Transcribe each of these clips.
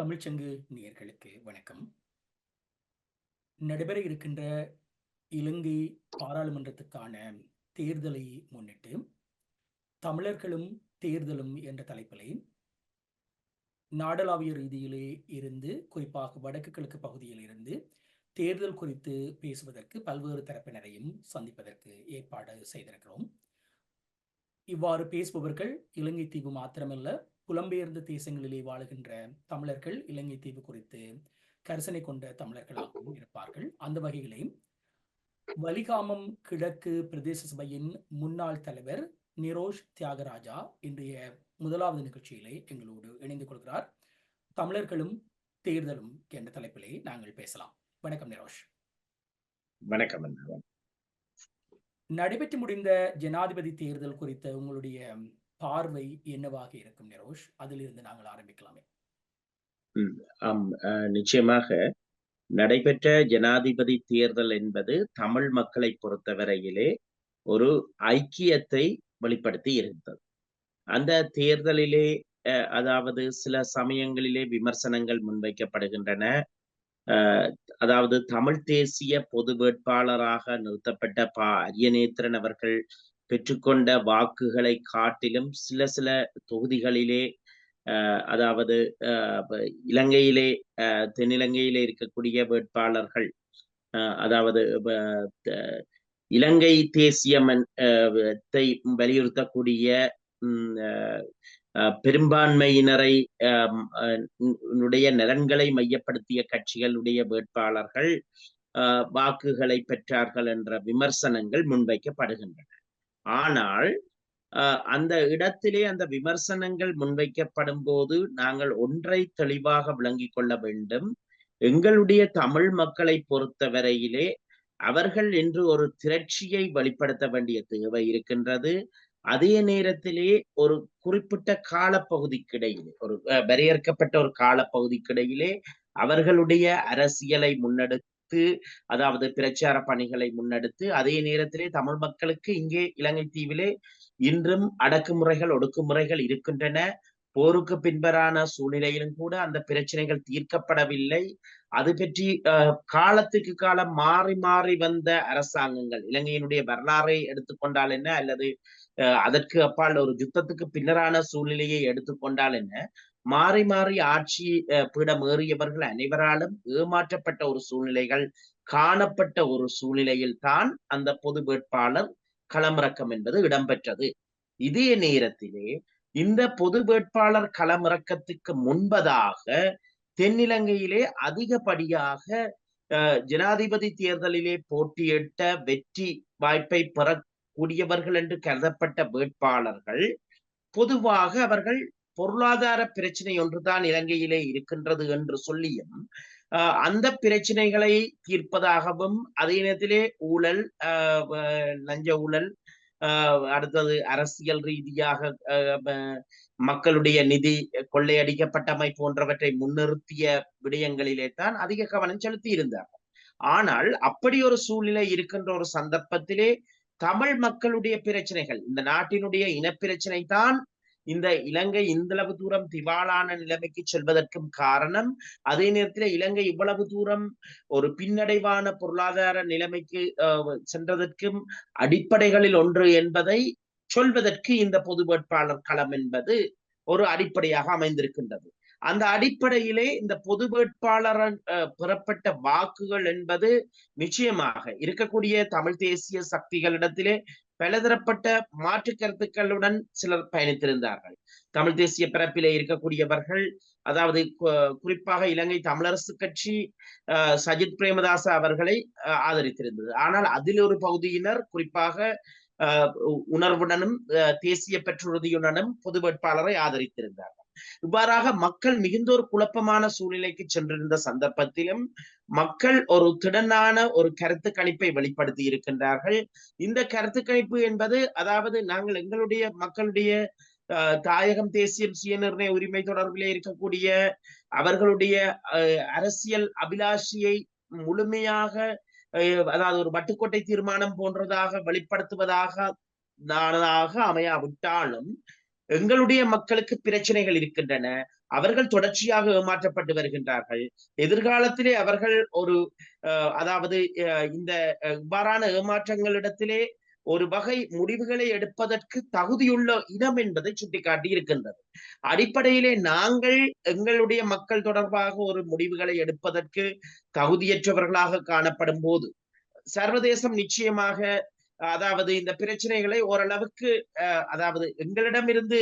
தமிழ்ச்சங்கு நேயர்களுக்கு வணக்கம். நடைபெற இருக்கின்ற இலங்கை பாராளுமன்றத்துக்கான தேர்தலை முன்னிட்டு தமிழர்களும் தேர்தலும் என்ற தலைப்பிலே நாடளாவிய ரீதியிலே இருந்து குறிப்பாக வடக்கு கிழக்கு பகுதியில் இருந்து தேர்தல் குறித்து பேசுவதற்கு பல்வேறு தரப்பினரையும் சந்திப்பதற்கு ஏற்பாடு செய்திருக்கிறோம். இவ்வாறு பேசுபவர்கள் இலங்கை தீவு மாத்திரமல்ல புலம்பெயர்ந்த தேசங்களிலே வாழுகின்ற தமிழர்கள் இலங்கை தீவு குறித்து கரிசனை கொண்ட தமிழர்களாகவும் இருப்பார்கள். அந்த வகையிலே வலிகாமம் கிழக்கு பிரதேச சபையின் முன்னாள் தலைவர் நிரோஷ் தியாகராஜா இன்றைய முதலாவது நிகழ்ச்சியிலே எங்களோடு இணைந்து கொள்கிறார். தமிழர்களும் தேர்தலும் என்ற தலைப்பிலே நாங்கள் பேசலாம். வணக்கம் நிரோஷ். வணக்கம் நடைபெற்று முடிந்த ஜனாதிபதி தேர்தல் குறித்த உங்களுடைய பார்வை என்னவாக இருக்கும் நிரோஷ்? அதிலிருந்து நாங்கள் ஆரம்பிக்கலாமே. ஆம். நிச்சயமாக நடைபெற்ற ஜனாதிபதி தேர்தல் என்பது தமிழ் மக்களை பொறுத்தவரையிலே ஒரு ஐக்கியத்தை வெளிப்படுத்தி இருந்தது. அந்த தேர்தலிலே அதாவது சில சமயங்களிலே விமர்சனங்கள் முன்வைக்கப்படுகின்றன. அதாவது தமிழ் தேசிய பொது வேட்பாளராக நிறுத்தப்பட்ட பா அரியநேத்திரன் அவர்கள் பெற்றுக்கொண்ட வாக்குகளை காட்டிலும் சில சில தொகுதிகளிலே அதாவது இலங்கையிலே தென்னிலங்கையிலே இருக்கக்கூடிய வேட்பாளர்கள் அதாவது இலங்கை தேசியத்தை வலியுறுத்தக்கூடிய பெரும்பான்மையினரை உடைய நலன்களை மையப்படுத்திய கட்சிகளுடைய வேட்பாளர்கள் வாக்குகளை பெற்றார்கள் என்ற விமர்சனங்கள் முன்வைக்கப்படுகின்றன. ஆனால் அந்த இடத்திலே அந்த விமர்சனங்கள் முன்வைக்கப்படும் போது நாங்கள் ஒன்றை தெளிவாக விளங்கிக் கொள்ள வேண்டும். எங்களுடைய தமிழ் மக்களை பொறுத்தவரையிலே அவர்கள் என்று ஒரு திரட்சியை வெளிப்படுத்த வேண்டிய தேவை இருக்கின்றது. அதே நேரத்திலே ஒரு குறிப்பிட்ட காலப்பகுதிக்கிடையிலே ஒரு வரையறுக்கப்பட்ட ஒரு காலப்பகுதிக்கிடையிலே அவர்களுடைய அரசியலை முன்னெடு முன்னெடுத்து அதாவது பிரச்சார பணிகளை முன்னெடுத்து அதே நேரத்திலே தமிழ் மக்களுக்கு இங்கே இலங்கை தீவிலே இன்றும் அடக்குமுறைகள் ஒடுக்குமுறைகள் இருக்கின்றன. போருக்கு பின்பரான சூழ்நிலையிலும் கூட அந்த பிரச்சனைகள் தீர்க்கப்படவில்லை. அது பற்றி காலத்துக்கு காலம் மாறி மாறி வந்த அரசாங்கங்கள் இலங்கையினுடைய வரலாறை எடுத்துக்கொண்டால் என்ன? அல்லது அதற்கு அப்பால் ஒரு யுத்தத்துக்கு பின்னரான சூழ்நிலையை எடுத்துக்கொண்டால் என்ன? மாறி மாறி ஆட்சி பீடம் ஏறியவர்கள் அனைவராலும் ஏமாற்றப்பட்ட ஒரு சூழ்நிலைகள் காணப்பட்ட ஒரு சூழ்நிலையில் தான் அந்த பொது வேட்பாளர் களமிறக்கம் என்பது இடம்பெற்றது. இதே நேரத்திலே இந்த பொது வேட்பாளர் களமிறக்கத்துக்கு முன்பதாக தென்னிலங்கையிலே அதிகப்படியாக ஜனாதிபதி தேர்தலிலே போட்டியிட்ட வெற்றி வாய்ப்பை பெறக்கூடியவர்கள் என்று கருதப்பட்ட வேட்பாளர்கள் பொதுவாக அவர்கள் பொருளாதார பிரச்சனை ஒன்றுதான் இலங்கையிலே இருக்கின்றது என்று சொல்லியும் அந்த பிரச்சனைகளை தீர்ப்பதாகவும் அதே நேரத்திலே ஊழல் லஞ்ச ஊழல் அடுத்தது அரசியல் ரீதியாக மக்களுடைய நிதி கொள்ளையடிக்கப்பட்டமை போன்றவற்றை முன்னிறுத்திய விடயங்களிலே தான் அதிக கவனம் செலுத்தி இருந்தார்கள். ஆனால் அப்படி ஒரு சூழ்நிலை இருக்கின்ற ஒரு சந்தர்ப்பத்திலே தமிழ் மக்களுடைய பிரச்சனைகள் இந்த நாட்டினுடைய இனப்பிரச்சனை தான் இந்த இலங்கை இந்தளவு தூரம் திவாலான நிலைமைக்கு செல்வதற்கும் காரணம் அதே நேரத்தில் இலங்கை இவ்வளவு தூரம் ஒரு பின்னடைவான பொருளாதார நிலைமைக்கு சென்றதற்கும் அடிப்படைகளில் ஒன்று என்பதை சொல்வதற்கு இந்த பொது வேட்பாளர் களம் என்பது ஒரு அடிப்படையாக அமைந்திருக்கின்றது. அந்த அடிப்படையிலே இந்த பொது வேட்பாளர் பெறப்பட்ட வாக்குகள் என்பது நிச்சயமாக இருக்கக்கூடிய தமிழ் தேசிய சக்திகளிடத்திலே பலதரப்பட்ட மாற்று கருத்துக்களுடன் சிலர் பயணித்திருந்தார்கள். தமிழ் தேசிய பிறப்பிலே இருக்கக்கூடியவர்கள் அதாவது குறிப்பாக இலங்கை தமிழரசு கட்சி சஜித் பிரேமதாச அவர்களை ஆதரித்திருந்தது. ஆனால் அதில் ஒரு பகுதியினர் குறிப்பாக உணர்வுடனும் தேசிய பெற்றுறுதியுடனும் பொது வேட்பாளரை ஆதரித்திருந்தார்கள். இவ்வாறாக மக்கள் மிகுந்த ஒரு குழப்பமான சூழ்நிலைக்கு சென்றிருந்த சந்தர்ப்பத்திலும் மக்கள் ஒரு திடனான ஒரு கருத்து கணிப்பை வெளிப்படுத்தி இருக்கின்றார்கள். இந்த கருத்து கணிப்பு என்பது அதாவது நாங்கள் எங்களுடைய மக்களுடைய தாயகம் தேசியம் சுயநிர்ணய உரிமை தொடர்பிலே இருக்கக்கூடிய அவர்களுடைய அரசியல் அபிலாஷியை முழுமையாக அதாவது ஒரு வட்டுக்கோட்டை தீர்மானம் போன்றதாக வெளிப்படுத்துவதாக அமையாவிட்டாலும் எங்களுடைய மக்களுக்கு பிரச்சனைகள் இருக்கின்றன. அவர்கள் தொடர்ச்சியாக ஏமாற்றப்பட்டு வருகின்றார்கள். எதிர்காலத்திலே அவர்கள் ஒரு அதாவது இந்த இவ்வாறான ஏமாற்றங்களிடத்திலே ஒரு வகை முடிவுகளை எடுப்பதற்கு தகுதியுள்ள இடம் என்பதை சுட்டிக்காட்டி இருக்கின்றது அடிப்படையிலே நாங்கள் எங்களுடைய மக்கள் தொடர்பாக ஒரு முடிவுகளை எடுப்பதற்கு தகுதியற்றவர்களாக காணப்படும் போது சர்வதேசம் நிச்சயமாக அதாவது இந்த பிரச்சனைகளை ஓரளவுக்கு அதாவது எங்களிடமிருந்து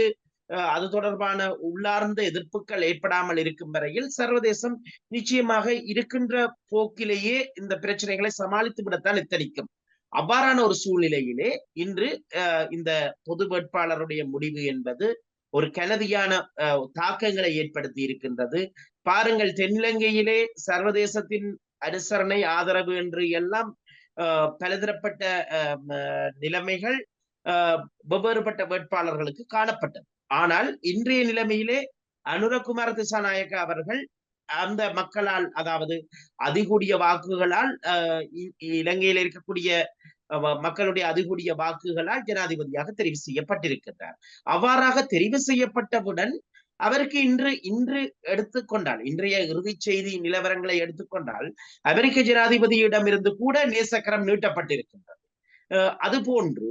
அஹ், அது தொடர்பான உள்ளார்ந்த எதிர்ப்புகள் ஏற்படாமல் இருக்கும் வரையில் சர்வதேசம் நிச்சயமாக இருக்கின்ற போக்கிலேயே இந்த பிரச்சனைகளை சமாளித்து விடத்தான் எத்தனிக்கும். அவ்வாறான ஒரு சூழ்நிலையிலே இன்று இந்த பொது வேட்பாளருடைய முடிவு என்பது ஒரு கலதியான தாக்கங்களை ஏற்படுத்தி இருக்கின்றது. பாருங்கள் தென்னிலங்கையிலே சர்வதேசத்தின் அனுசரணை ஆதரவு என்று எல்லாம் பலதரப்பட்ட அஹ், நிலைமைகள் வெவ்வேறுபட்ட வேட்பாளர்களுக்கு காணப்பட்டது. ஆனால் இன்றைய நிலைமையிலே அனுரகுமார திசாநாயக்க அவர்கள் அந்த மக்களால் அதாவது அதிகூடிய வாக்குகளால் அஹ், இ- இலங்கையில் இருக்கக்கூடிய மக்களுடைய அதிகூடிய வாக்குகளால் ஜனாதிபதியாக தெரிவு செய்யப்பட்டிருக்கின்றார். அவ்வாறாக தெரிவு செய்யப்பட்டவுடன் அவருக்கு இன்று இன்று எடுத்துக்கொண்டால் இன்றைய இறுதி செய்தி நிலவரங்களை எடுத்துக்கொண்டால் அமெரிக்க ஜனாதிபதியிடமிருந்து கூட நேசக்கரம் நீட்டப்பட்டிருக்கின்றது. அஹ், அதுபோன்று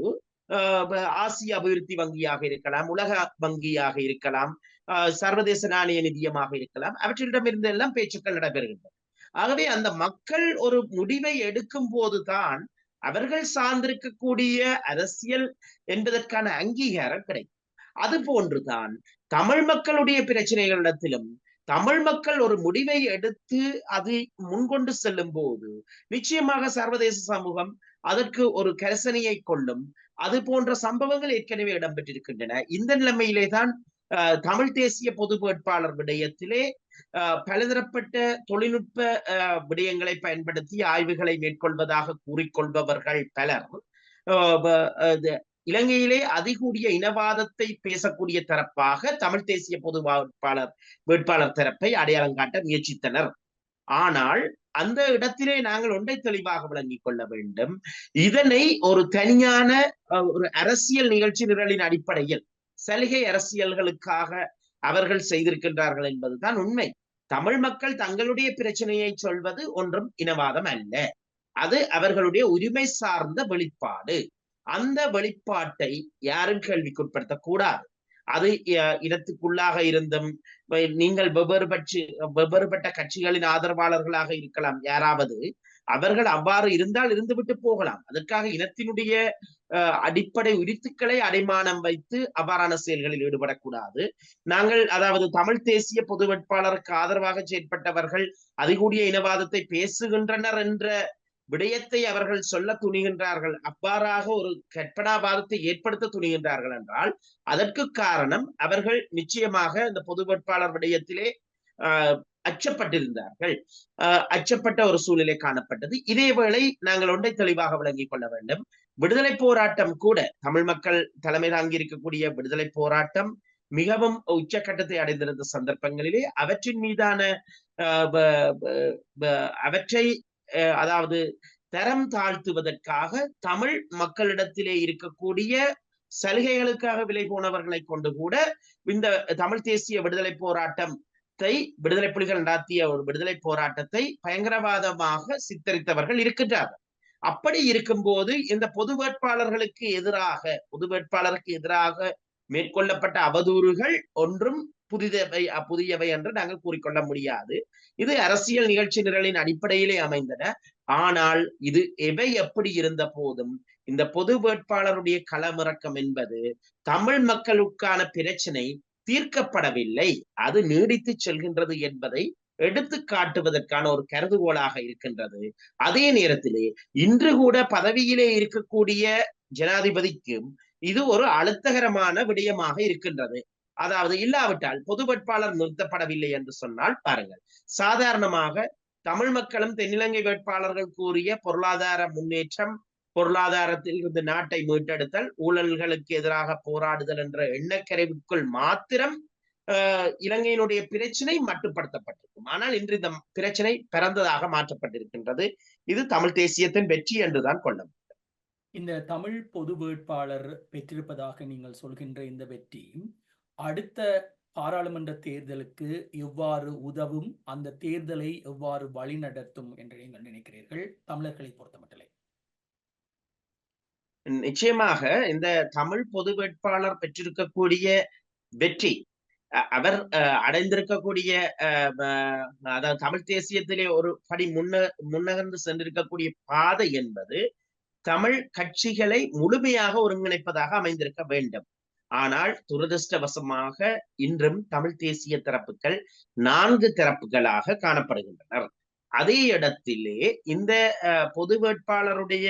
அஹ், ஆசிய அபிவிருத்தி வங்கியாக இருக்கலாம் உலக வங்கியாக இருக்கலாம் அஹ், சர்வதேச நாணய நிதியமாக இருக்கலாம் அவற்றிடமிருந்து எல்லாம் பேச்சுக்கள் நடைபெறுகின்றன. ஆகவே அந்த மக்கள் ஒரு முடிவை எடுக்கும் போதுதான் அவர்கள் சார்ந்திருக்கக்கூடிய அரசியல் என்பதற்கான அங்கீகாரம் கிடைக்கும். அது போன்றுதான் தமிழ் மக்களுடைய பிரச்சனைகளிடத்திலும் தமிழ் மக்கள் ஒரு முடிவை எடுத்து அதை முன்கொண்டு செல்லும் போது நிச்சயமாக சர்வதேச சமூகம் அதற்கு ஒரு கரிசனையை கொள்ளும். அது போன்ற சம்பவங்கள் ஏற்கனவே இடம்பெற்றிருக்கின்றன. இந்த நிலைமையிலே தான் அஹ், தமிழ் தேசிய பொது வேட்பாளர் விடயத்திலே அஹ், பலதரப்பட்ட தொழில்நுட்ப அஹ், விடயங்களை பயன்படுத்தி ஆய்வுகளை மேற்கொள்வதாக கூறிக்கொள்பவர்கள் பலர் அஹ், இலங்கையிலே அதிகூடிய இனவாதத்தை பேசக்கூடிய தரப்பாக தமிழ் தேசிய பொது வேட்பாளர் வேட்பாளர் தரப்பை அடையாளம் காட்ட முயற்சித்தனர். ஆனால் அந்த இடத்திலே நாங்கள் ஒன்றை தெளிவாக விளங்கிக் கொள்ள வேண்டும். இதனை ஒரு தனியான ஒரு அரசியல் நிகழ்ச்சி நிரலின் அடிப்படையில் சலுகை அரசியல்களுக்காக அவர்கள் செய்திருக்கின்றார்கள் என்பதுதான் உண்மை. தமிழ் மக்கள் தங்களுடைய பிரச்சனையை சொல்வது ஒன்றும் இனவாதம் அல்ல. அது அவர்களுடைய உரிமை சார்ந்த வெளிப்பாடு. அந்த வெளிப்பாட்டை யாரும் கேள்விக்குட்படுத்தக்கூடாது அது இனத்துக்குள்ளாக இருந்தும் நீங்கள் வெவ்வேறு பட்சி வெவ்வேறுபட்ட கட்சிகளின் ஆதரவாளர்களாக இருக்கலாம். யாராவது அவர்கள் அவ்வாறு இருந்தால் இருந்துவிட்டு போகலாம். அதற்காக இனத்தினுடைய அஹ், அடிப்படை உரித்துக்களை அடைமானம் வைத்து அவ்வாறான செயல்களில் ஈடுபடக்கூடாது. நாங்கள் அதாவது தமிழ் தேசிய பொது வேட்பாளருக்கு ஆதரவாக செயற்பட்டவர்கள் அதிகூடிய இனவாதத்தை பேசுகின்றனர் என்ற விடயத்தை அவர்கள் சொல்ல துணிகின்றார்கள். அவ்வாறாக ஒரு கற்பனாவாதத்தை ஏற்படுத்த துணிகின்றார்கள் என்றால் அதற்கு காரணம் அவர்கள் நிச்சயமாக இந்த பொது வேட்பாளர் விடயத்திலே அச்சப்பட்டிருந்தார்கள். அச்சப்பட்ட ஒரு சூழ்நிலை காணப்பட்டது. இதேவேளை நாங்கள் ஒன்றை தெளிவாக விளங்கிக் கொள்ள வேண்டும். விடுதலை போராட்டம் கூட தமிழ் மக்கள் தலைமை தாங்கி இருக்கக்கூடிய விடுதலை போராட்டம் மிகவும் உச்சக்கட்டத்தை அடைந்திருந்த சந்தர்ப்பங்களிலே அவற்றின் மீதான அவற்றை அதாவது தரம் தாழ்த்துவதற்காக தமிழ் மக்களிடத்திலே இருக்கக்கூடிய சலுகைகளுக்காக விலை போனவர்களை கொண்டு கூட இந்த தமிழ் தேசிய விடுதலை போராட்டத்தை விடுதலை புலிகள் நடத்திய ஒரு விடுதலை போராட்டத்தை பயங்கரவாதமாக சித்தரித்தவர்கள் இருக்கின்றார்கள். அப்படி இருக்கும்போது இந்த பொது வேட்பாளர்களுக்கு எதிராக பொது வேட்பாளருக்கு எதிராக மேற்கொள்ளப்பட்ட அவதூறுகள் ஒன்றும் புதிதவை புதியவை என்று நாங்கள் கூறிக்கொள்ள முடியாது. இது அரசியல் நிகழ்ச்சி நிரலின் அடிப்படையிலே அமைந்தன. ஆனால் இது எவை எப்படி இருந்த போதும் இந்த பொது வேட்பாளருடைய களமிறக்கம் என்பது தமிழ் மக்களுக்கான பிரச்சனை தீர்க்கப்படவில்லை. அது நீடித்து செல்கின்றது என்பதை எடுத்து காட்டுவதற்கான ஒரு கருதுகோளாக இருக்கின்றது. அதே நேரத்திலே இன்று கூட பதவியிலே இருக்கக்கூடிய ஜனாதிபதிக்கும் இது ஒரு அழுத்தகரமான விடயமாக இருக்கின்றது. அதாவது இல்லாவிட்டால் பொது வேட்பாளர் நிறுத்தப்படவில்லை என்று சொன்னால் பாருங்கள். சாதாரணமாக தமிழ் மக்களும் தென்னிலங்கை வேட்பாளர்கள் கூறிய பொருளாதார முன்னேற்றம் பொருளாதாரத்தில் இருந்து நாட்டை மீட்டெடுத்தல் ஊழல்களுக்கு எதிராக போராடுதல் என்ற எண்ணக்கரைவுக்குள் மாத்திரம் ஆஹ் இலங்கையினுடைய பிரச்சனை மட்டுப்படுத்தப்பட்டிருக்கும். ஆனால் இன்று இந்த பிரச்சனை பிறந்ததாக மாற்றப்பட்டிருக்கின்றது. இது தமிழ் தேசியத்தின் வெற்றி என்றுதான் கொள்ள இந்த தமிழ் பொது வேட்பாளர் பெற்றிருப்பதாக நீங்கள் சொல்கின்ற இந்த வெற்றி அடுத்த பாராளுமன்ற தேர்தலுக்கு எவ்வாறு உதவும் அந்த தேர்தலை எவ்வாறு வழிநடத்தும் என்று நீங்கள் நினைக்கிறீர்கள்? தமிழர்களை பொறுத்தமட்டிலே. நிச்சயமாக இந்த தமிழ் பொது வேட்பாளர் பெற்றிருக்கக்கூடிய வெற்றி அவர் அஹ், அடைந்திருக்கக்கூடிய அஹ், அதாவது தமிழ் தேசியத்திலே ஒரு படி முன்ன முன்னகர்ந்து சென்றிருக்கக்கூடிய பாதை என்பது தமிழ் கட்சிகளை முழுமையாக ஒருங்கிணைப்பதாக அமைந்திருக்க வேண்டும். ஆனால் துரதிருஷ்டவசமாக இன்றும் தமிழ் தேசிய தரப்புகள் நான்கு தரப்புகளாக காணப்படுகின்றனர். அதே இடத்திலே இந்த பொது வேட்பாளருடைய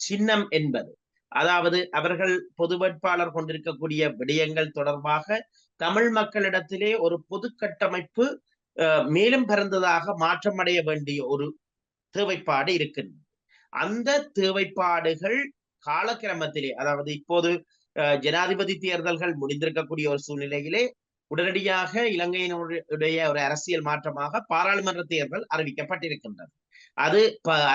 சின்னம் என்பது அதாவது அவர்கள் பொது வேட்பாளர் கொண்டிருக்கக்கூடிய விடயங்கள் தொடர்பாக தமிழ் மக்களிடத்திலே ஒரு பொது கட்டமைப்பு அஹ், மேலும் பரந்ததாக மாற்றமடைய வேண்டிய ஒரு தேவைப்பாடு இருக்கின்றது. அந்த தேவைப்பாடுகள் காலக்கிரமத்திலே அதாவது இப்போது ஜனாதிபதி தேர்தல்கள் முடிந்திருக்கக்கூடிய ஒரு சூழ்நிலையிலே உடனடியாக இலங்கையினுடைய ஒரு அரசியல் மாற்றமாக பாராளுமன்ற தேர்தல் அறிவிக்கப்பட்டிருக்கின்றது. அது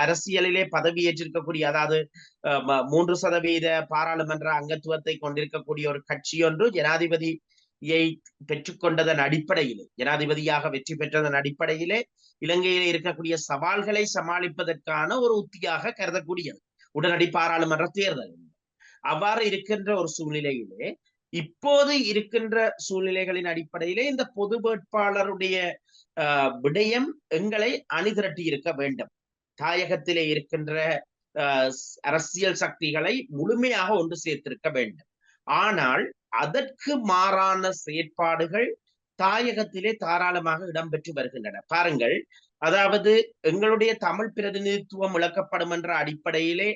அரசியலிலே பதவியேற்றிருக்கக்கூடிய அதாவது அஹ், மூன்று சதவீத பாராளுமன்ற அங்கத்துவத்தை கொண்டிருக்கக்கூடிய ஒரு கட்சி ஒன்று ஜனாதிபதியை பெற்றுக்கொண்டதன் அடிப்படையிலே ஜனாதிபதியாக வெற்றி பெற்றதன் அடிப்படையிலே இலங்கையிலே இருக்கக்கூடிய சவால்களை சமாளிப்பதற்கான ஒரு உத்தியாக கருதக்கூடியது. உடனடி பாராளுமன்ற தேர்தல். அவ்வாறு இருக்கின்ற ஒரு சூழ்நிலையிலே இப்போது இருக்கின்ற சூழ்நிலைகளின் அடிப்படையிலே இந்த பொது வேட்பாளருடைய விடயம் எங்களை அணிதிரட்டி இருக்க வேண்டும். தாயகத்திலே இருக்கின்ற அரசியல் சக்திகளை முழுமையாக ஒன்று சேர்த்திருக்க வேண்டும். ஆனால் அதற்கு மாறான செயற்பாடுகள் தாயகத்திலே தாராளமாக இடம்பெற்று வருகின்றன. பாருங்கள் அதாவது எங்களுடைய தமிழ் பிரதிநிதித்துவம் இழக்கப்படும் என்ற அடிப்படையிலே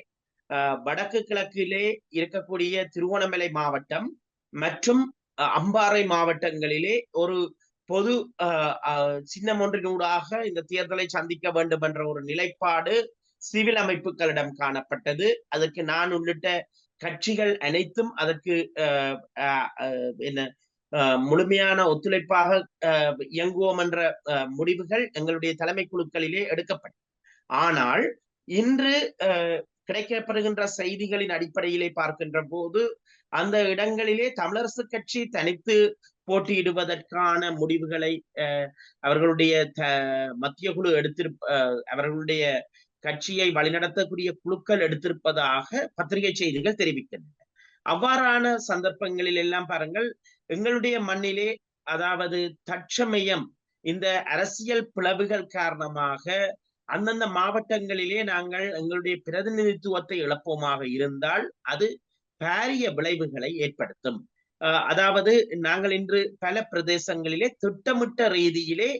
ஆஹ், வடக்கு கிழக்கிலே இருக்கக்கூடிய திருவோணமலை மாவட்டம் மற்றும் அம்பாறை மாவட்டங்களிலே ஒரு பொது சின்னம் ஒன்றினூடாக இந்த தேர்தலை சந்திக்க வேண்டும் என்ற ஒரு நிலைப்பாடு சிவில் அமைப்புகளிடம் காணப்பட்டது. அதற்கு நான் உள்ளிட்ட கட்சிகள் அனைத்தும் அதற்கு என்ன முழுமையான ஒத்துழைப்பாக இயங்குவோம் என்ற முடிவுகள் எங்களுடைய தலைமை குழுக்களிலே எடுக்கப்பட்டது ஆனால் இன்று கிடைக்கப்படுகின்ற செய்திகளின் அடிப்படையிலே பார்க்கின்ற போது அந்த இடங்களிலே தமிழரசு கட்சி தனித்து போட்டியிடுவதற்கான முடிவுகளை அஹ், அவர்களுடைய த- மத்திய குழு எடுத்திருப்ப அஹ், அவர்களுடைய கட்சியை வழிநடத்தக்கூடிய குழுக்கள் எடுத்திருப்பதாக பத்திரிகை செய்திகள் தெரிவிக்கின்றன. அவ்வாறான சந்தர்ப்பங்களில் எல்லாம் பாருங்கள் எங்களுடைய மண்ணிலே அதாவது தற்சமயம் இந்த அரசியல் பிளவுகள் காரணமாக அந்தந்த மாவட்டங்களிலே நாங்கள் எங்களுடைய பிரதிநிதித்துவத்தை இழப்போமாக இருந்தால் அது பாரிய விளைவுகளை ஏற்படுத்தும். அஹ் அதாவது நாங்கள் இன்று பல பிரதேசங்களிலே திட்டமிட்ட ரீதியிலே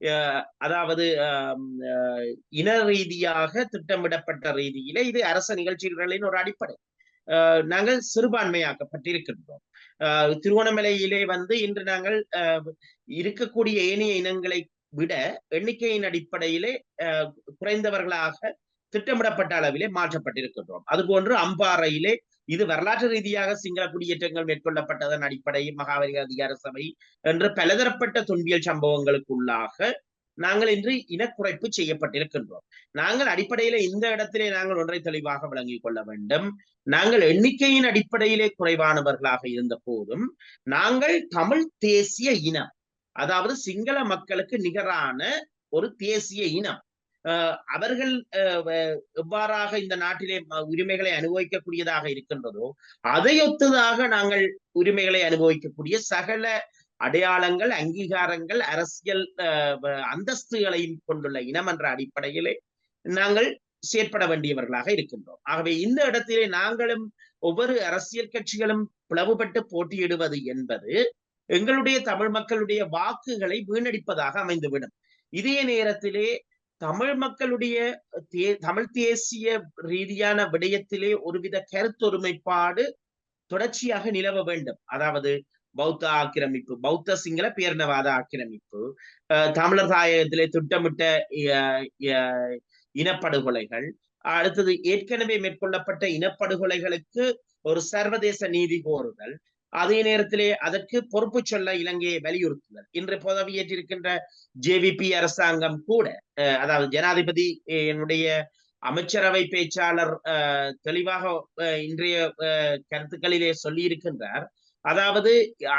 அஹ் அதாவது அஹ், இன ரீதியாக திட்டமிடப்பட்ட ரீதியிலே இது அரச நிகழ்ச்சிகளின் ஒரு அடிப்படை. நாங்கள் சிறுபான்மையாக்கப்பட்டிருக்கின்றோம். அஹ், திருவண்ணாமலையிலே வந்து இன்று நாங்கள் அஹ், இருக்கக்கூடிய ஏனைய இனங்களை விட எண்ணிக்கையின் அடிப்படையிலே குறைந்தவர்களாக திட்டமிடப்பட்ட அளவிலே மாற்றப்பட்டிருக்கின்றோம். அதுபோன்று அம்பாறையிலே இது வரலாற்று ரீதியாக சிங்கள குடியேற்றங்கள் மேற்கொள்ளப்பட்டதன் அடிப்படையில் மகாவரி அதிகார சபை என்று பலதரப்பட்ட துன்பியல் சம்பவங்களுக்குள்ளாக நாங்கள் இன்று இனக்குறைப்பு செய்யப்பட்டிருக்கின்றோம். நாங்கள் அடிப்படையில இந்த இடத்திலே நாங்கள் ஒன்றை தெளிவாக விளங்கிக் கொள்ள வேண்டும். நாங்கள் எண்ணிக்கையின் அடிப்படையிலே குறைவானவர்களாக இருந்த போதும் நாங்கள் தமிழ் தேசிய இனம் அதாவது சிங்கள மக்களுக்கு நிகரான ஒரு தேசிய இனம். அஹ் அவர்கள் அஹ் எவ்வாறாக இந்த நாட்டிலே உரிமைகளை அனுபவிக்கக்கூடியதாக இருக்கின்றதோ அதையொத்ததாக நாங்கள் உரிமைகளை அனுபவிக்கக்கூடிய சகல அடையாளங்கள் அங்கீகாரங்கள் அரசியல் அஹ், அந்தஸ்துகளையும் கொண்டுள்ள இனம் என்ற அடிப்படையிலே நாங்கள் செயற்பட வேண்டியவர்களாக இருக்கின்றோம். ஆகவே இந்த இடத்திலே நாங்களும் ஒவ்வொரு அரசியல் கட்சிகளும் பிளவுபட்டு போட்டியிடுவது என்பது எங்களுடைய தமிழ் மக்களுடைய வாக்குகளை வீணடிப்பதாக அமைந்துவிடும். இதே நேரத்திலே தமிழ் மக்களுடைய தே தமிழ் தேசிய ரீதியான விடயத்திலே ஒருவித கருத்தொருமைப்பாடு தொடர்ச்சியாக நிலவ வேண்டும். அதாவது பௌத்த ஆக்கிரமிப்பு பௌத்த சிங்கள பேரினவாத ஆக்கிரமிப்பு அஹ் தமிழர் தாயகத்திலே திட்டமிட்ட இனப்படுகொலைகள் அடுத்தது ஏற்கனவே மேற்கொள்ளப்பட்ட இனப்படுகொலைகளுக்கு ஒரு சர்வதேச நீதி கோருதல் அதே நேரத்திலே அதற்கு பொறுப்பு சொல்ல இலங்கையை வலியுறுத்துதல். இன்று பதவியேற்றிருக்கின்ற ஜேவிபி அரசாங்கம் கூட அஹ், அதாவது ஜனாதிபதி என்னுடைய அமைச்சரவை பேச்சாளர் அஹ், தெளிவாக அஹ், இன்றைய அஹ், கருத்துக்களிலே சொல்லியிருக்கின்றார். அதாவது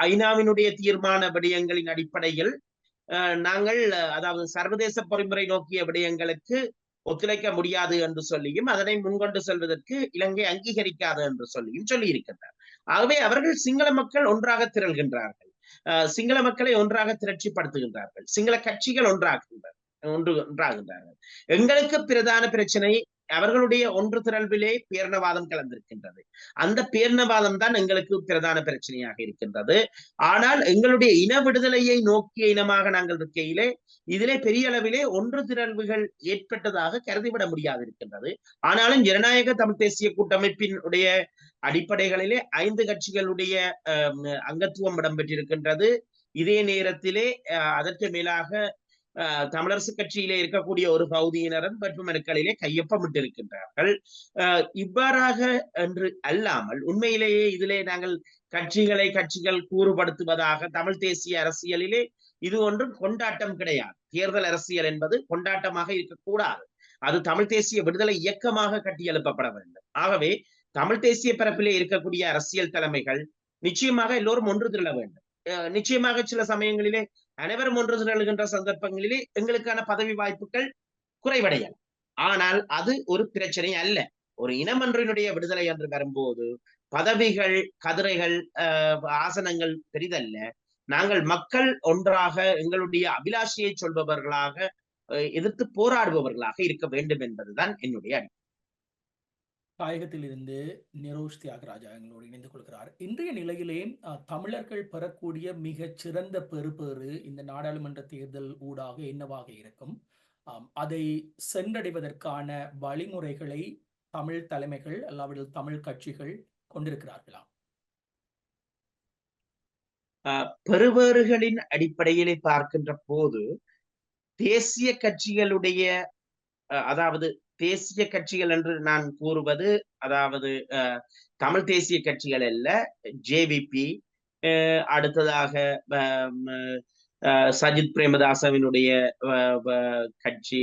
ஐநாவினுடைய தீர்மான விடயங்களின் அடிப்படையில் நாங்கள் அதாவது சர்வதேச பொறிமுறை நோக்கிய விடயங்களுக்கு ஒத்துழைக்க முடியாது என்று சொல்லியும் அதனை முன்கொண்டு செல்வதற்கு இலங்கை அங்கீகரிக்காது என்று சொல்லியும் சொல்லி இருக்கின்றார் ஆகவே அவர்கள் சிங்கள மக்கள் ஒன்றாக திரள்கின்றார்கள். சிங்கள மக்களை ஒன்றாக திரட்சிப்படுத்துகின்றார்கள். சிங்கள கட்சிகள் ஒன்றாகின்றன ஒன்று ஒன்றாகின்றார்கள். எங்களுக்கு பிரதான பிரச்சனை அவர்களுடைய ஒன்று திரள்விலே பேரணவாதம் கலந்திருக்கின்றது. அந்த பேரணவாதம் தான் எங்களுக்கு பிரதான பிரச்சனையாக இருக்கின்றது. ஆனால் எங்களுடைய இன விடுதலையை நோக்கிய இனமாக நாங்கள் இருக்கையிலே இதிலே பெரிய அளவிலே ஒன்று திரள்வுகள் ஏற்பட்டதாக கருதிவிட முடியாது இருக்கின்றது ஆனாலும் ஜனநாயக தமிழ் தேசிய கூட்டமைப்பின் உடைய அடிப்படைகளிலே ஐந்து கட்சிகளுடைய அஹ், அங்கத்துவம் இடம்பெற்றிருக்கின்றது. இதே நேரத்திலே அஹ், அதற்கு மேலாக தமிழரசு கட்சியிலே இருக்கக்கூடிய ஒரு பகுதியினரும் வேட்புமனுக்களிலே கையொப்பமிட்டிருக்கின்றார்கள். அஹ், இவ்வாறாக என்று அல்லாமல் உண்மையிலேயே இதிலே நாங்கள் கட்சிகளை கட்சிகள் கூறுபடுத்துவதாக தமிழ் தேசிய அரசியலிலே இது ஒன்றும் கொண்டாட்டம் கிடையாது. தேர்தல் அரசியல் என்பது கொண்டாட்டமாக இருக்கக்கூடாது. அது தமிழ் தேசிய விடுதலை இயக்கமாக கட்டியெழுப்பப்பட வேண்டும் ஆகவே தமிழ் தேசிய பரப்பிலே இருக்கக்கூடிய அரசியல் தலைமைகள் நிச்சயமாக எல்லோரும் ஒன்று திரள வேண்டும். அஹ் நிச்சயமாக சில சமயங்களிலே அனைவரும் ஒன்று திரளுகின்ற சந்தர்ப்பங்களிலே எங்களுக்கான பதவி வாய்ப்புகள் குறைவடையலாம். ஆனால் அது ஒரு பிரச்சனை அல்ல. ஒரு இனமன்றினுடைய விடுதலை என்று வரும்போது பதவிகள் கதிரைகள் அஹ் ஆசனங்கள் பெரிதல்ல. நாங்கள் மக்கள் ஒன்றாக எங்களுடைய அபிலாஷையை சொல்பவர்களாக அஹ் எதிர்த்து போராடுபவர்களாக இருக்க வேண்டும் என்பதுதான் என்னுடைய அடி தாயகத்திலிருந்து நிரோஷ் தியாகராஜா எங்களோடு இணைந்து கொள்கிறார். இன்றைய நிலையிலே அஹ், தமிழர்கள் பெறக்கூடிய மிக சிறந்த பெறுபேறு இந்த நாடாளுமன்ற தேர்தல் ஊடாக என்னவாக இருக்கும்? அதை சென்றடைவதற்கான வழிமுறைகளை தமிழ் தலைமைகள் அல்லாவிடில் தமிழ் கட்சிகள் கொண்டிருக்கிறார்களா? பெறுபேறுகளின் அடிப்படையிலே பார்க்கின்ற போது தேசிய கட்சிகளுடைய அஹ், அதாவது தேசிய கட்சிகள் என்று நான் கூறுவது அதாவது அஹ், தமிழ் தேசிய கட்சிகள் அல்ல ஜேவிபி அடுத்ததாக அஹ், அஹ், சஜித் பிரேமதாசவினுடைய கட்சி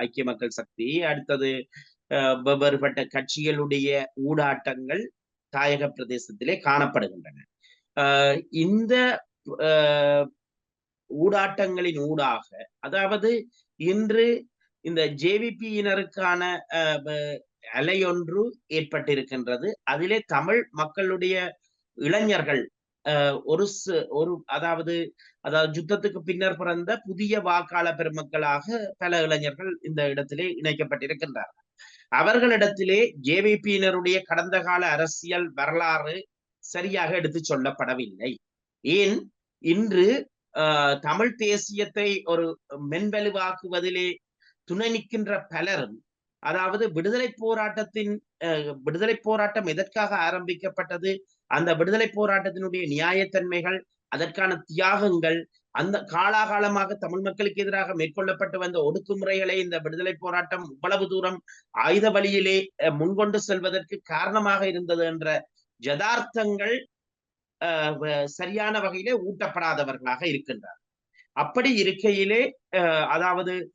ஐக்கிய மக்கள் சக்தி அடுத்தது அஹ், வெவ்வேறுபட்ட கட்சிகளுடைய ஊடாட்டங்கள் தாயக பிரதேசத்திலே காணப்படுகின்றன. அஹ், இந்த அஹ், ஊடாட்டங்களின் ஊடாக அதாவது இன்று இந்த ஜேவிபியினருக்கான அலையொன்று ஏற்பட்டிருக்கின்றது. அதிலே தமிழ் மக்களுடைய இளைஞர்கள் அஹ், ஒரு ஒரு அதாவது அதாவது யுத்தத்துக்கு பின்னர் பிறந்த புதிய வாக்காள பெருமக்களாக பல இளைஞர்கள் இந்த இடத்திலே இணைக்கப்பட்டிருக்கின்றார்கள். அவர்களிடத்திலே ஜேவிபியினருடைய கடந்த கால அரசியல் வரலாறு சரியாக எடுத்து சொல்லப்படவில்லை. ஏன்? இன்று ஆஹ், தமிழ் தேசியத்தை ஒரு மென்வலுவாக்குவதிலே துணை நிற்கின்ற பலரும் அதாவது விடுதலை போராட்டத்தின் விடுதலை போராட்டம் எதற்காக ஆரம்பிக்கப்பட்டது அந்த விடுதலை போராட்டத்தினுடைய நியாயத்தன்மைகள் அதற்கான தியாகங்கள் அந்த காலாகாலமாக தமிழ் மக்களுக்கு எதிராக மேற்கொள்ளப்பட்டு வந்த ஒடுக்குமுறைகளை இந்த விடுதலை போராட்டம் இவ்வளவு தூரம் ஆயுத வழியிலே அஹ், முன்கொண்டு செல்வதற்கு காரணமாக இருந்தது என்ற யதார்த்தங்கள் சரியான வகையிலே ஊட்டப்படாதவர்களாக இருக்கின்றார் அப்படி இருக்கையிலே அஹ், அதாவது அஹ்,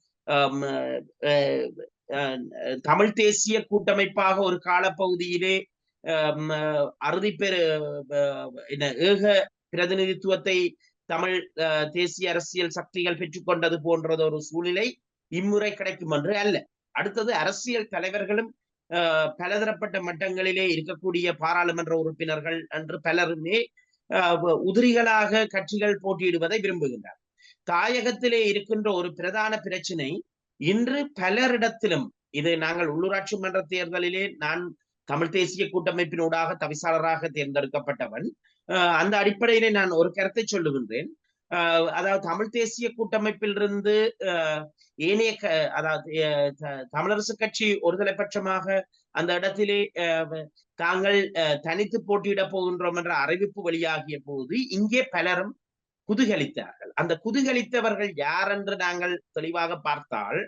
தமிழ் தேசிய கூட்டமைப்பாக ஒரு காலப்பகுதியிலே அறுதி பெரு என்ன ஏக பிரதிநிதித்துவத்தை தமிழ் அஹ், தேசிய அரசியல் சக்திகள் பெற்றுக்கொண்டது போன்றது ஒரு சூழ்நிலை இம்முறை கிடைக்கும் என்று அல்ல. அடுத்தது அரசியல் தலைவர்களும் பலதரப்பட்ட மட்டங்களிலே இருக்கக்கூடிய பாராளுமன்ற உறுப்பினர்கள் என்று பலருமே உதிரிகளாக கட்சிகள் போட்டியிடுவதை விரும்புகின்றனர். தாயகத்திலே இருக்கின்ற ஒரு பிரதான பிரச்சனை இன்று பலரிடத்திலும் இது நாங்கள் உள்ளூராட்சி மன்ற தேர்தலிலே நான் தமிழ் தேசிய கூட்டமைப்பினூடாக தவிசாளராக தேர்ந்தெடுக்கப்பட்டவன். அந்த அடிப்படையிலே நான் ஒரு கருத்தை சொல்லுகின்றேன். அஹ் அதாவது தமிழ் தேசிய கூட்டமைப்பிலிருந்து அஹ் ஏனைய க அதாவது அஹ் தமிழரசு கட்சி ஒருதலை பட்சமாக அந்த இடத்திலே அஹ் தாங்கள் அஹ் தனித்து போட்டியிட போகின்றோம் என்ற அறிவிப்பு வெளியாகிய போது இங்கே பலரும் குதூகலித்தார்கள். அந்த குதூகலித்தவர்கள் யார் என்று நாங்கள் தெளிவாக பார்த்தால்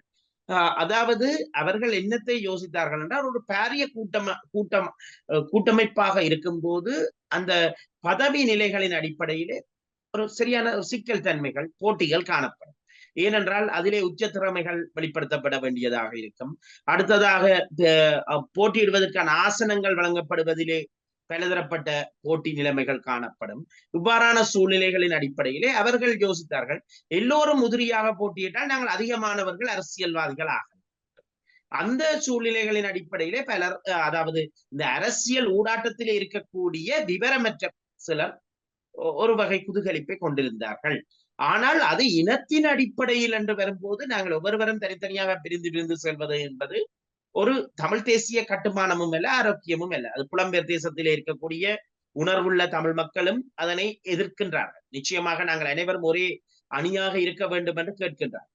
அதாவது அவர்கள் என்னத்தை யோசித்தார்கள் என்றால் ஒரு பாரிய கூட்டம் கூட்டம் கூட்டமைப்பாக இருக்கும்போது அந்த பதவி நிலைகளின் அடிப்படையிலே ஒரு சரியான சிக்கல் தன்மைகள் போட்டிகள் காணப்படும். ஏனென்றால் அதிலே உச்ச திறமைகள் வெளிப்படுத்தப்பட வேண்டியதாக இருக்கும். அடுத்ததாக போட்டியிடுவதற்கான ஆசனங்கள் வழங்கப்படுவதிலே பலதரப்பட்ட போட்டி நிலைமைகள் காணப்படும். இவ்வாறான சூழ்நிலைகளின் அடிப்படையிலே அவர்கள் யோசித்தார்கள் எல்லோரும் உதிரியாக போட்டியிட்டால் நாங்கள் அதிகமானவர்கள் அரசியல்வாதிகள் ஆக அந்த சூழ்நிலைகளின் அடிப்படையிலே பலர் அஹ், அதாவது இந்த அரசியல் ஊடாட்டத்திலே இருக்கக்கூடிய விவரமற்ற சிலர் ஒரு வகை குதூகலிப்பை கொண்டிருந்தார்கள். ஆனால் அது இனத்தின் அடிப்படையில் என்று வரும்போது நாங்கள் ஒவ்வொருவரும் தனித்தனியாக பிரிந்து பிரிந்து செல்வது என்பது ஒரு தமிழ் தேசிய கட்டுமானமும் அல்ல ஆரோக்கியமும் அல்ல. அது புலம்பெயர் தேசத்திலே இருக்கக்கூடிய உணர்வுள்ள தமிழ் மக்களும் அதனை எதிர்க்கின்றார்கள். நிச்சயமாக நாங்கள் அனைவரும் ஒரே அணியாக இருக்க வேண்டும் என்று கேட்கின்றார்.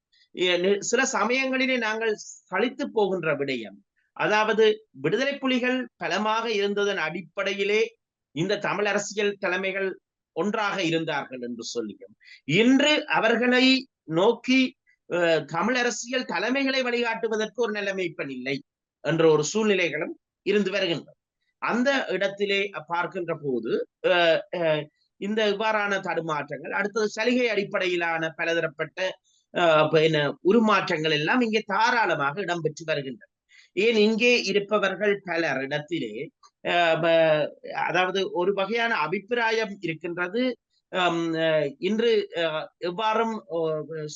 சில சமயங்களிலே நாங்கள் சலித்து போகின்ற விடயம் அதாவது விடுதலை புலிகள் பலமாக இருந்ததன் அடிப்படையிலே இந்த தமிழ் அரசியல் தலைமைகள் ஒன்றாக இருந்தார்கள் என்று சொல்லியும் இன்று அவர்களை நோக்கி அஹ், தமிழ் அரசியல் தலைமைகளை வழிகாட்டுவதற்கு ஒரு நிலைமை இப்ப இல்லை. என்ற ஒரு சூழ்நிலைகளும் இருந்து வருகின்றன. அந்த இடத்திலே பார்க்கின்ற போது அஹ், அஹ், இந்த இவ்வாறான தடுமாற்றங்கள் அடுத்தது சலுகை அடிப்படையிலான பலதரப்பட்ட அஹ், என்ன உருமாற்றங்கள் எல்லாம் இங்கே தாராளமாக இடம்பெற்று வருகின்றன. ஏன் இங்கே இருப்பவர்கள் பலர் இடத்திலே அஹ், அதாவது ஒரு வகையான அபிப்பிராயம் இருக்கின்றது ஹம், அஹ், இன்று அஹ், எவ்வாறும்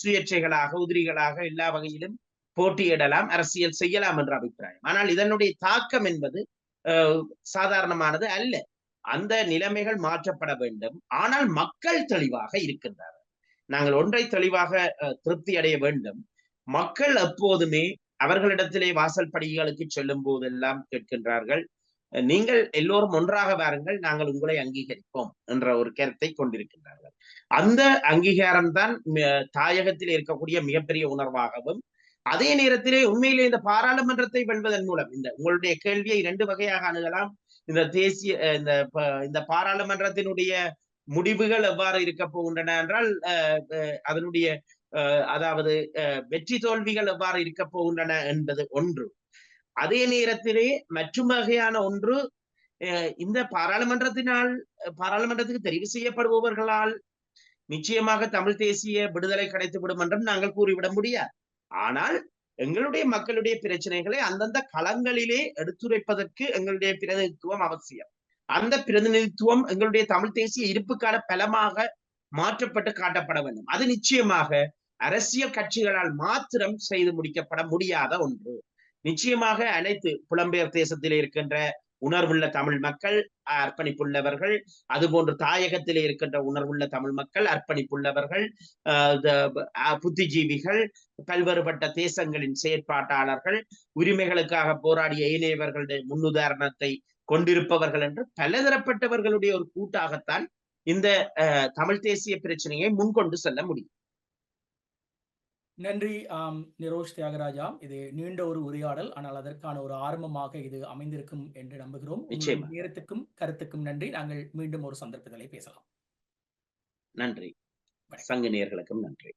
சுயேட்சைகளாக உதிரிகளாக எல்லா வகையிலும் போட்டியிடலாம் அரசியல் செய்யலாம் என்ற அபிப்பிராயம். ஆனால் இதனுடைய தாக்கம் என்பது சாதாரணமானது அல்ல. அந்த நிலைமைகள் மாற்றப்பட வேண்டும். ஆனால் மக்கள் தெளிவாக இருக்கின்றார்கள். நாங்கள் ஒன்றை தெளிவாக திருப்தி அடைய வேண்டும். மக்கள் எப்போதுமே அவர்களிடத்திலே வாசல் படிகளுக்கு செல்லும் போதெல்லாம் கேட்கின்றார்கள் நீங்கள் எல்லோரும் ஒன்றாக வாருங்கள் நாங்கள் உங்களை அங்கீகரிப்போம் என்ற ஒரு கருத்தை கொண்டிருக்கின்றார்கள். அந்த அங்கீகாரம்தான் தாயகத்தில் இருக்கக்கூடிய மிகப்பெரிய உணர்வாகவும் அதே நேரத்திலே உண்மையிலே இந்த பாராளுமன்றத்தை வெல்வதன் மூலம் இந்த உங்களுடைய கேள்வியை இரண்டு வகையாக அணுகலாம். இந்த தேசிய இந்த இந்த பாராளுமன்றத்தினுடைய முடிவுகள் எவ்வாறு இருக்க போகின்றன என்றால் அஹ், அதனுடைய அஹ், அதாவது அஹ், வெற்றி தோல்விகள் எவ்வாறு இருக்க போகின்றன என்பது ஒன்று. அதே நேரத்திலே மற்றும் வகையான ஒன்று அஹ், இந்த பாராளுமன்றத்தினால் பாராளுமன்றத்துக்கு தெரிவு செய்யப்படுபவர்களால் நிச்சயமாக தமிழ் தேசிய விடுதலை கிடைத்துவிடும் என்றும் நாங்கள் கூறிவிட முடியாது. ஆனால் எங்களுடைய மக்களுடைய பிரச்சனைகளை அந்தந்த களங்களிலே எடுத்துரைப்பதற்கு எங்களுடைய பிரதிநிதித்துவம் அவசியம். அந்த பிரதிநிதித்துவம் எங்களுடைய தமிழ் தேசிய இருப்புக்கான பலமாக மாற்றப்பட்டு காட்டப்பட வேண்டும். அது நிச்சயமாக அரசியல் கட்சிகளால் மாத்திரம் செய்து முடிக்கப்பட முடியாத ஒன்று. நிச்சயமாக அனைத்து புலம்பெயர் தேசத்திலே இருக்கின்ற உணர்வுள்ள தமிழ் மக்கள் அர்ப்பணிப்புள்ளவர்கள். அதுபோன்று தாயகத்திலே இருக்கின்ற உணர்வுள்ள தமிழ் மக்கள் அர்ப்பணிப்புள்ளவர்கள். புத்திஜீவிகள் பல்வேறுபட்ட தேசங்களின் செயற்பாட்டாளர்கள் உரிமைகளுக்காக போராடிய ஏனையவர்களுடைய முன்னுதாரணத்தை கொண்டிருப்பவர்கள் என்று பலதரப்பட்டவர்களுடைய ஒரு கூட்டாகத்தான் இந்த அஹ், தமிழ் தேசிய பிரச்சனையை முன்கொண்டு செல்ல முடியும். நன்றி ஆம், நிரோஷ் தியாகராஜா. இது நீண்ட ஒரு உரையாடல். ஆனால் அதற்கான ஒரு ஆரம்பமாக இது அமைந்திருக்கும் என்று நம்புகிறோம். நேரத்துக்கும் கருத்துக்கும் நன்றி. நாங்கள் மீண்டும் ஒரு சந்தர்ப்பத்திலே பேசலாம். நன்றி. சங்க நேயர்களுக்கும் நன்றி.